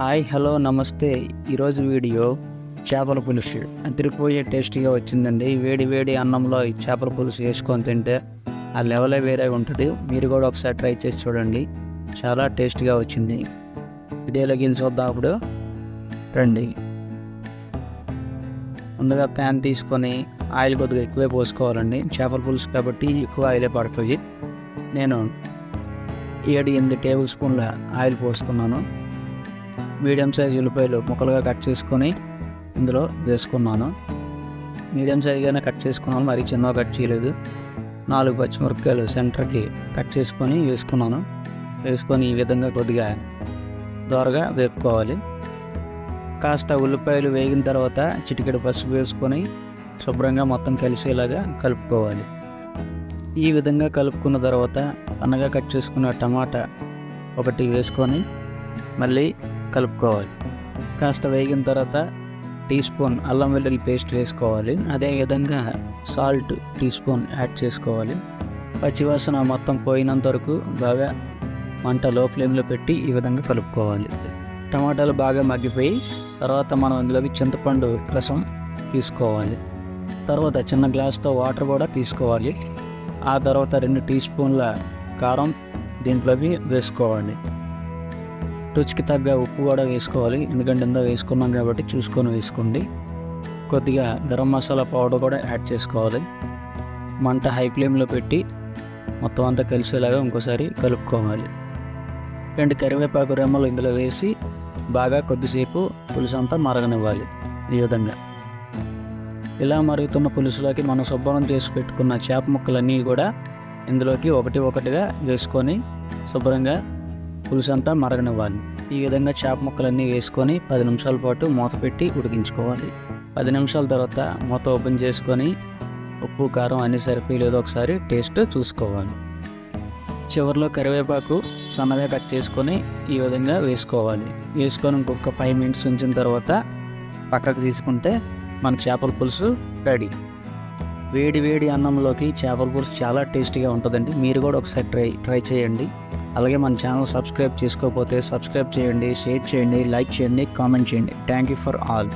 Hi hello నమస్తే. ఈరోజు video చేపల పులుసు. అదిరిపోయే టేస్టీగా వచ్చిందండి. వేడి వేడి అన్నంలో ఈ చేపల పులుసు వేసుకొని తింటే ఆ లెవెలే వేరే ఉంటుంది. మీరు కూడా ఒకసారి ట్రై చేసి చూడండి. చాలా టేస్టీగా వచ్చింది. వీడియోలో వెళ్ళి చూద్దాం అప్పుడు. రండి. ముందుగా ప్యాన్ తీసుకొని ఆయిల్ కొద్దిగా ఎక్కువే పోసుకోవాలండి. చేపల పులుసు కాబట్టి ఎక్కువ ఆయిలే పడుతుంది నేను ఏడు ఎనిమిది టేబుల్ స్పూన్ల ఆయిల్ పోసుకున్నాను. మీడియం సైజ్ ఉల్లిపాయలు ముక్కలుగా కట్ చేసుకొని ఇందులో వేసుకున్నాను. మీడియం సైజ్గానే కట్ చేసుకున్నాను మరీ చిన్నగా కట్ చేయలేదు. నాలుగు పచ్చిమిరపకాయలు సెంటర్కి కట్ చేసుకొని వేసుకున్నాను. వేసుకొని ఈ విధంగా కొద్దిగా దోరగా వేపుకోవాలి. కాస్త ఉల్లిపాయలు వేగిన తర్వాత చిటికెడు పసుపు వేసుకొని శుభ్రంగా మొత్తం కలిసేలాగా కలుపుకోవాలి. ఈ విధంగా కలుపుకున్న తర్వాత సన్నగా కట్ చేసుకున్న టమాటా ఒకటి వేసుకొని మళ్ళీ కలుపుకోవాలి. కాస్త వేగిన తర్వాత టీ స్పూన్ అల్లం వెల్లుల్లి పేస్ట్ వేసుకోవాలి. అదేవిధంగా సాల్ట్ టీ స్పూన్ యాడ్ చేసుకోవాలి. పచ్చివాసన మొత్తం పోయినంత వరకు బాగా మంట లో ఫ్లేమ్లో పెట్టి ఈ విధంగా కలుపుకోవాలి. టమాటాలు బాగా మగ్గిపోయి తర్వాత మనం ఇందులోకి చింతపండు రసం తీసుకోవాలి. తర్వాత చిన్న గ్లాస్తో వాటర్ కూడా తీసుకోవాలి. ఆ తర్వాత రెండు టీ స్పూన్ల కారం దీంట్లోకి వేసుకోవాలి. రుచికి తగ్గ ఉప్పు కూడా వేసుకోవాలి. ఎందుకంటే ఇందా వేసుకున్నాం కాబట్టి చూసుకొని వేసుకోండి. కొద్దిగా గరం మసాలా పౌడర్ కూడా యాడ్ చేసుకోవాలి. మంట హై ఫ్లేమ్లో పెట్టి మొత్తం అంతా కలిసేలాగా ఇంకోసారి కలుపుకోవాలి. రెండు కరివేపాకు రెమ్మలు ఇందులో వేసి బాగా కొద్దిసేపు పులుసు అంతా మరగనివ్వాలి ఈ విధంగా. ఇలా మరుగుతున్న పులుసులోకి మనం శుభ్రం చేసి పెట్టుకున్న చేప ముక్కలన్నీ కూడా ఇందులోకి ఒకటి ఒకటిగా వేసుకొని శుభ్రంగా పులుసు అంతా మరగనివ్వాలి. ఈ విధంగా చేప ముక్కలన్నీ వేసుకొని పది నిమిషాల పాటు మూత పెట్టి ఉడికించుకోవాలి. పది నిమిషాల తర్వాత మూత ఓపెన్ చేసుకొని ఉప్పు కారం అన్ని సరిపోయి ఒకసారి టేస్ట్ చూసుకోవాలి. చివరిలో కరివేపాకు సన్నగా కట్ చేసుకొని ఈ విధంగా వేసుకోవాలి. వేసుకొని ఇంకొక ఫైవ్ మినిట్స్ ఉంచిన తర్వాత పక్కకు తీసుకుంటే మన చేపల పులుసు రెడీ. వేడి వేడి అన్నంలోకి చేపల పులుసు చాలా టేస్టీగా ఉంటుందండి. మీరు కూడా ఒకసారి ట్రై ట్రై చేయండి. అలాగే మన ఛానల్ సబ్స్క్రైబ్ చేసుకోకపోతే సబ్స్క్రైబ్ చేయండి షేర్ చేయండి లైక్ చేయండి కామెంట్ చేయండి. Thank you for all